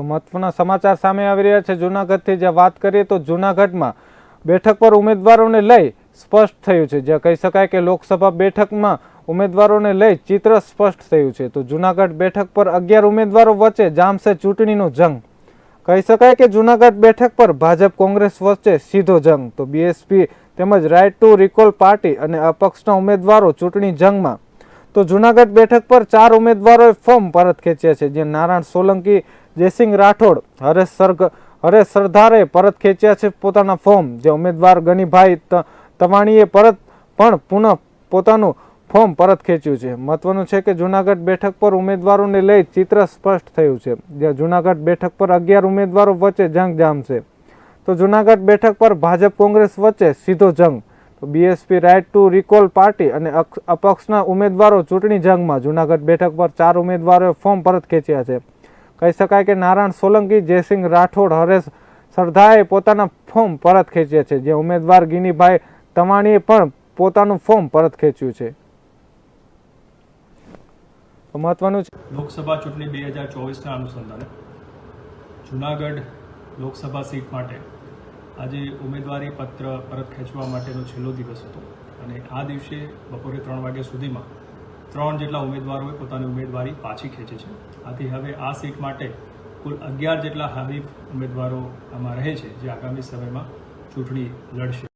તો મહત્વના સમાચાર સામે આવી રહ્યા છે. જૂનાગઢથી જે વાત કરીએ તો જૂનાગઢમાં બેઠક પર ઉમેદવારોને લઈ સ્પષ્ટ થયું છે. જ્યાં કહી શકાય કે લોકસભા બેઠકમાં ઉમેદવારોને લઈ ચિત્ર સ્પષ્ટ થયું છે. તો જૂનાગઢ બેઠક પર અગિયાર ઉમેદવારો વચ્ચે જામશે ચૂંટણીનો જંગ. કહી શકાય કે જૂનાગઢ બેઠક પર ભાજપ કોંગ્રેસ વચ્ચે સીધો જંગ. તો બીએસપી તેમજ રાઇટ ટુ રિકોલ પાર્ટી અને અપક્ષના ઉમેદવારો ચૂંટણી જંગમાં. તો જૂનાગઢ બેઠક પર ચાર ઉમેદવારોએ ફોર્મ પરત ખેંચ્યા છે. જે નારાયણ સોલંકી જયસિંહ રાઠોડ, હરેશ સરગ, હરેશ સરદારે પરત ખેંચ્યા છે પોતાના ફોર્મ. જે ઉમેદવાર ગનીભાઈ તવાણીએ પરત, પણ પુનઃ પોતાનું ફોર્મ પરત ખેંચ્યું છે. મહત્વનું છે કે જૂનાગઢ બેઠક પર ઉમેદવારોને લઈ ચિત્ર સ્પષ્ટ થયું છે. જ્યાં જૂનાગઢ બેઠક પર અગિયાર ઉમેદવારો વચ્ચે જંગ જામશે તો જૂનાગઢ બેઠક પર ભાજપ કોંગ્રેસ વચ્ચે સીધો જંગ. તો BSP right to recall party અને અપક્ષના ઉમેદવારો ચૂંટણી જંગમાં. જૂનાગઢ બેઠક પર ચાર ઉમેદવારોએ ફોર્મ પરત ખેંચ્યા છે. કહી શકાય કે નારાયણ સોલંકી, જયસિંહ રાઠોડ, હરેશ સરધાએ પોતાના ફોર્મ પરત ખેંચ્યા છે. જે ઉમેદવાર ગિનીભાઈ તમાણીએ પણ પોતાનું ફોર્મ પરત ખેંચ્યું છે. મહત્વનું છે લોકસભા ચૂંટણી બે હજાર ચોવીસના અનુસંધાને જુનાગઢ લોકસભા સીટ માટે આજે ઉમેદવારી પત્ર પરત ખેંચવા માટેનો છેલ્લો દિવસ હતો. અને આ દિવસે બપોરે ત્રણ વાગ્યા સુધીમાં ત્રણ જેટલા ઉમેદવારોએ પોતાની ઉમેદવારી પાછી ખેંચી છે. આથી હવે આ સીટ માટે કુલ અગિયાર જેટલા હરીફ ઉમેદવારો આમાં રહે છે, જે આગામી સમયમાં ચૂંટણી લડશે.